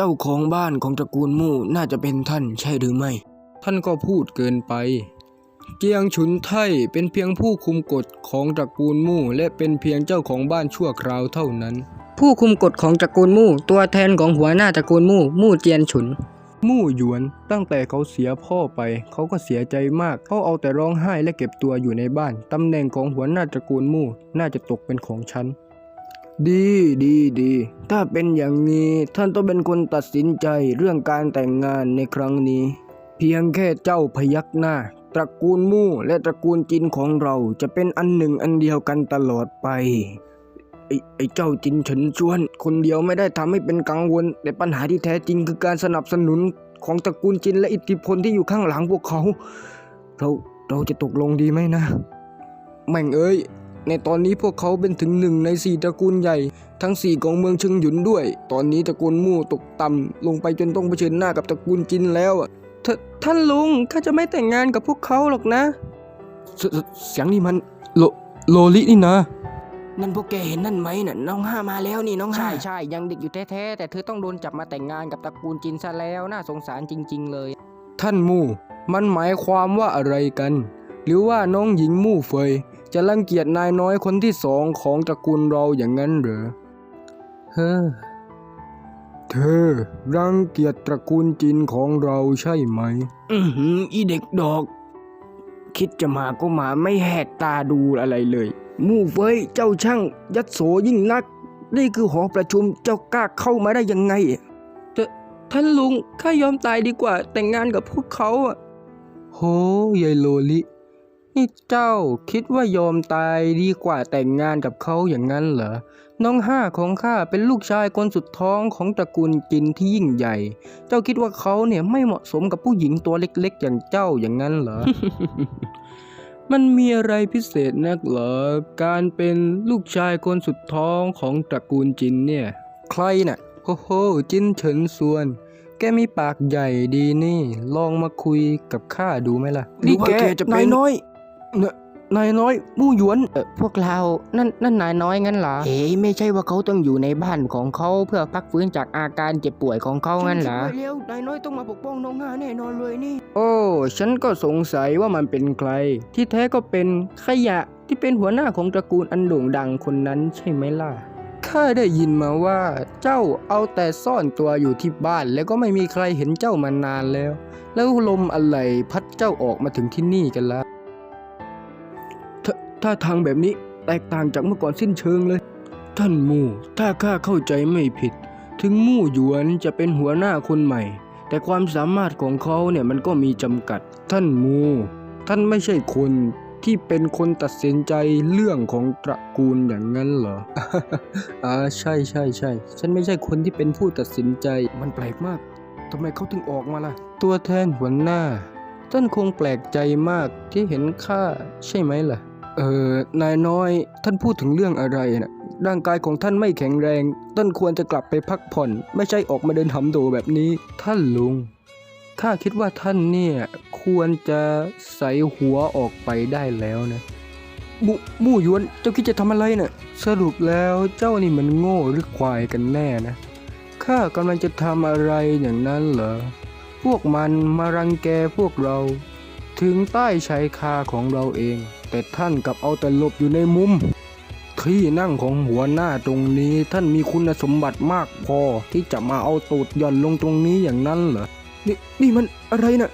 เจ้าของบ้านของตระกูลมู่น่าจะเป็นท่านใช่หรือไม่ ท่านก็พูดเกินไปเจียงฉุนไทเป็นเพียงผู้คุมกฎของตระกูลมู่และเป็นเพียงเจ้าของบ้านชั่วคราวเท่านั้น ผู้คุมกฎของตระกูลมู่ ตัวแทนของหัวหน้าตระกูลมู่มู่เจียนฉุน มู่หยวนตั้งแต่เขาเสียพ่อไป เขาก็เสียใจมาก เขาเอาแต่ร้องไห้และเก็บตัวอยู่ในบ้านตำแหน่งของหัวหน้าตระกูลมู่น่าจะตกเป็นของฉัน ดีดีดี ถ้าเป็นอย่างนี้ท่านต้องเป็นคนตัดสินใจเรื่องการแต่งงานในครั้งนี้ เพียงแค่เจ้าพยักหน้า ตระกูลมู่และตระกูลจินของเราจะเป็นอันหนึ่งอันเดียวกันตลอดไปไอ้ไอ้เจ้าจินเฉินชวน คนเดียวไม่ได้ทำให้เป็นกังวล แต่ปัญหาที่แท้จริงคือการสนับสนุนของตระกูลจินและอิทธิพลที่อยู่ข้างหลังพวกเขา เราเราจะตกลงดีไหมนะ แม่งเอ้ย ในตอนนี้พวกเขาเป็นถึงหนึ่งในสี่ตระกูลใหญ่ ทั้งสี่ของเมืองเชิงหยุนด้วย ตอนนี้ตระกูลมู่ตกต่ำลงไปจนต้องเผชิญหน้ากับตระกูลจินแล้วอะทท่านลุงข้าจะไม่แต่งงานกับพวกเขาหรอกนะเสเสเสียงนี่มันโลโลลินี่นะ นั่นพวกแกเห็นนั่นไหมน่ะน้องห้ามาแล้วนี่น้องห้าใช่ใช่ยังเด็กอยู่แท้ๆแต่เธอต้องโดนจับมาแต่งงานกับตระกูลจินซะแล้วน่าสงสารจริง ๆ เลย ท่านมู่มันหมายความว่าอะไรกัน หรือว่าน้องหญิงมู่เฟย จะรังเกียจนายน้อยคนที่สองของตระกูลเราอย่างนั้นเหรอ เฮ้อ เธอรังเกียจตระกูลจินของเราใช่ไหม อือหืออีเด็กดอก คิดจะมาก็มาไม่แหกตาดูอะไรเลย มู่เฟยเจ้าช่าง ยัดโสยิ่งนัก นี่คือหอประชุมเจ้ากล้าเข้ามาได้ยังไง ท่านลุงข้ายอมตายดีกว่าแต่งงานกับพวกเขาอะโหยายโลลิ นี่เจ้าคิดว่ายอมตายดีกว่าแต่งงานกับเขาอย่างนั้นเหรอ น้องห้าของข้าเป็นลูกชายคนสุดท้องของตระกูลจินที่ยิ่งใหญ่ เจ้าคิดว่าเขาเนี่ยไม่เหมาะสมกับผู้หญิงตัวเล็กๆ อย่างเจ้าอย่างนั้นเหรอ มันมีอะไรพิเศษนักเหรอ การเป็นลูกชายคนสุดท้องของตระกูลจินเนี่ย ใครน่ะโอ้โห จินเฉินส่วนแกมีปากใหญ่ดีนี่ ลองมาคุยกับข้าดูไหมล่ะนี่แกจะเป็นนายน้อยเนอะนายน้อยมู่หยวนเออพวกเรา นั่นนั่นนายน้อยงั้นเหรอเฮ้ยไม่ใช่ว่าเขาต้องอยู่ในบ้านของเขาเพื่อพักฟื้นจากอาการเจ็บป่วยของเขางั้นเหรอฉัคิดไว้แล้วนายน้อยต้องมาปกป้องน้องห้าแน่นอนเลยนี่ โอ้ ฉันก็สงสัยว่ามันเป็นใคร ที่แท้ก็เป็นขยะที่เป็นหัวหน้าของตระกูลอันโด่งดังคนนั้นใช่ไหมล่ะข้าได้ยินมาว่า เจ้าเอาแต่ซ่อนตัวอยู่ที่บ้าน แล้วก็ไม่มีใครเห็นเจ้ามานานแล้ว แล้วลมอะไรพัดเจ้าออกมาถึงที่นี่กันละ ถ้าถ้าทางแบบนี้แตกต่างจากเมื่อก่อนสิ้นเชิงเลย ท่านมู่ถ้าข้าเข้าใจไม่ผิด ถึงมู่หยวนจะเป็นหัวหน้าคนใหม่ แต่ความสามารถของเขาเนี่ยมันก็มีจำกัด ท่านมู่ท่านไม่ใช่คนที่เป็นคนตัดสินใจเรื่องของตระกูลอย่างนั้นเหรอ อ่าใช่ใช่ใช่ ฉันไม่ใช่คนที่เป็นผู้ตัดสินใจ มันแปลกมาก ทำไมเขาถึงออกมาล่ะ ตัวแทนหัวหน้า ท่านคงแปลกใจมากที่เห็นข้าใช่ไหมล่ะ เออนายน้อย ท่านพูดถึงเรื่องอะไรนะร่างกายของท่านไม่แข็งแรง ท่านควรจะกลับไปพักผ่อน ไม่ใช่ออกมาเดินหำโดแบบนี้ ท่านลุง ข้าคิดว่าท่านเนี่ย ควรจะใส่หัวออกไปได้แล้วนะมูมู่ยวน เจ้าคิดจะทำอะไรนะ่ะ สรุปแล้วเจ้านี่มันโง่หรือควายกันแน่นะ ข้ากำลังจะทำอะไรอย่างนั้นเหรอ พวกมันมารังแกพวกเรา ถึงใต้ชายคาของเราเอง แต่ท่านกลับเอาแต่หลบอยู่ในมุม ที่นั่งของหัวหน้าตรงนี้ท่านมีคุณสมบัติมากพอที่จะมาเอาตูดหย่อนลงตรงนี้อย่างนั้นเหรอ นี่นี่มันอะไรนะ่ะ